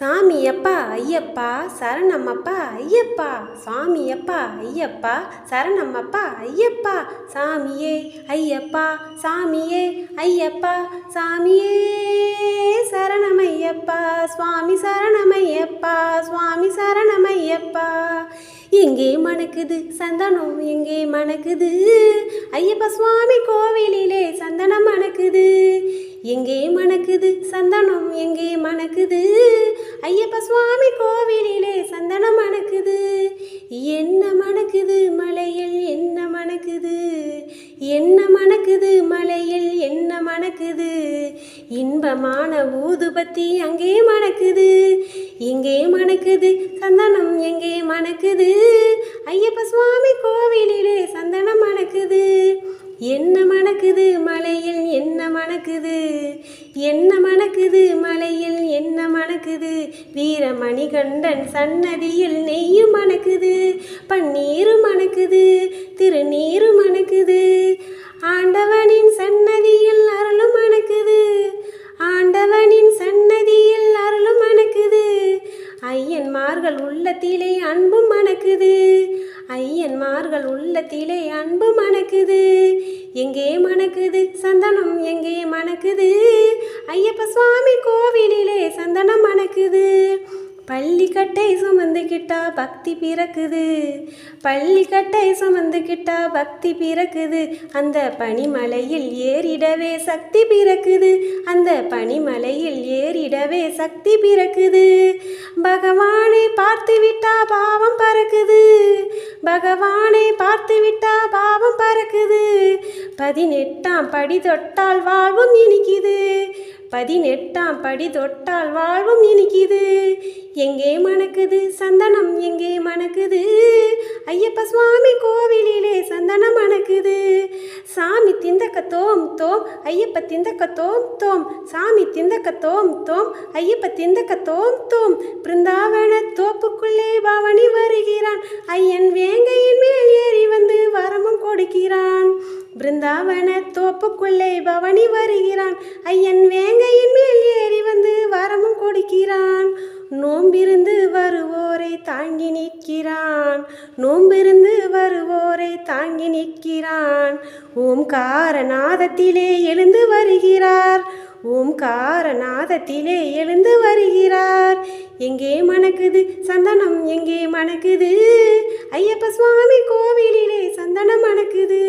சாமியப்பா ஐயப்பா சரணம்மப்பா ஐயப்பா. சாமியப்பா ஐயப்பா. சரணம்மப்பா ஐயப்பா. சாமியே ஐயப்பா. சாமியே ஐயப்பா. சாமியே சரணமையப்பா. சுவாமி சரணமையப்பா. சுவாமி சரணமையப்பா. எங்கே மணக்குது சந்தனம்? எங்கே மணக்குது? ஐயப்பா சுவாமி கோவிலிலே சந்தனம் மணக்குது. எங்கே மணக்குது சந்தனம் எங்கே மணக்குது? ஐயப்ப சுவாமி கோவிலிலே சந்தனம் மணக்குது. என்ன மணக்குது? மலையில் என்ன மணக்குது? என்ன மணக்குது? மலையில் என்ன மணக்குது? இன்பமான ஊதுபத்தி அங்கே மணக்குது. எங்கே மணக்குது. சந்தனம் எங்கே மணக்குது? ஐயப்ப சுவாமி கோவிலிலே சந்தனம் மணக்குது. என்ன என்ன மணக்குது? என்ன மணக்குது? மலையில் என்ன மணக்குது? வீரமணிகண்டன் சன்னதியில் நெய்யும் மணக்குது. பன்னீரும் மணக்குது. திருநீரும் மணக்குது. ஆண்டவனின் சன்னதியில் அருளும் மணக்குது. ஆண்டவனின் சன்னதியில் அருளும் மணக்குது. ஐயன்மார்கள் உள்ளத்திலே அன்பும் மணக்குது. ஐயன்மார்கள் உள்ளத்திலே அன்பு மணக்குது. எங்கே மணக்குது? சந்தனம் எங்கே மணக்குது? ஐயப்ப சுவாமி கோவிலிலே சந்தனம் மணக்குது. பள்ளிக்கட்டை சுமந்துக்கிட்டா பக்தி பிறக்குது. பள்ளிக்கட்டை சுமந்துக்கிட்டா பக்தி பிறக்குது. அந்த பனிமலையில் ஏறிடவே சக்தி பிறக்குது. அந்த பனிமலையில் ஏறிடவே சக்தி பிறக்குது. பகவானை பார்த்து விட்டா பாவம் பறக்குது. பகவானை பார்த்து விட்டா பாவம் பறக்குது. பதினெட்டாம் படி தொட்டால் வாழ்வும் இனிக்குது. பதினெட்டாம் படி தொட்டால் வாழ்வும் இனிக்குது. எங்கே மணக்குது? சந்தனம் எங்கே மணக்குது? ஐயப்ப சுவாமி கோவிலிலே சந்தனம் மணக்குது. சாமி திந்தக்க தோம் தோம் ஐயப்ப திந்தக்க தோம் தோம் சாமி திந்தக்க தோம் தோம் ஐயப்ப திந்தக்க தோம் தோம். பிருந்தாவன தோப்புக்குள்ளே பவனி வருகிறான். ஐயன் பிருந்தாவன தோப்புக்குள்ளே பவனி வருகிறான். ஐயன் வேங்கையின் மேல் ஏறி வந்து வரமும் கொடுக்கிறான். நோம்பிருந்து வருவோரை தாங்கி நிற்கிறான். நோம்பிருந்து வருவோரை தாங்கி நிற்கிறான். ஓம்கார நாதத்திலே எழுந்து வருகிறார். ஓம்காரநாதத்திலே எழுந்து வருகிறார். எங்கே மணக்குது? சந்தனம் எங்கே மணக்குது? ஐயப்ப சுவாமி கோவிலிலே சந்தனம் மணக்குது.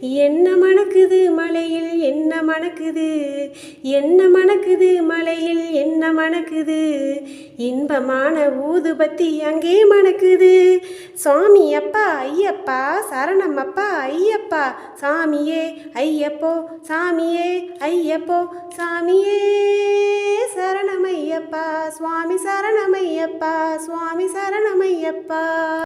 என்ன மணக்குது? மலையில் என்ன மணக்குது? என்ன மணக்குது? மலையில் என்ன மணக்குது? இன்பமான ஊதுபத்தி அங்கே மணக்குது. சுவாமி அப்பா ஐயப்பா சரணம் அப்பா ஐயப்பா. சாமியே ஐயப்போ சாமியே ஐயப்போ. சாமியே சரணமையப்பா சுவாமி சரணமையப்பா சுவாமி சரணமையப்பா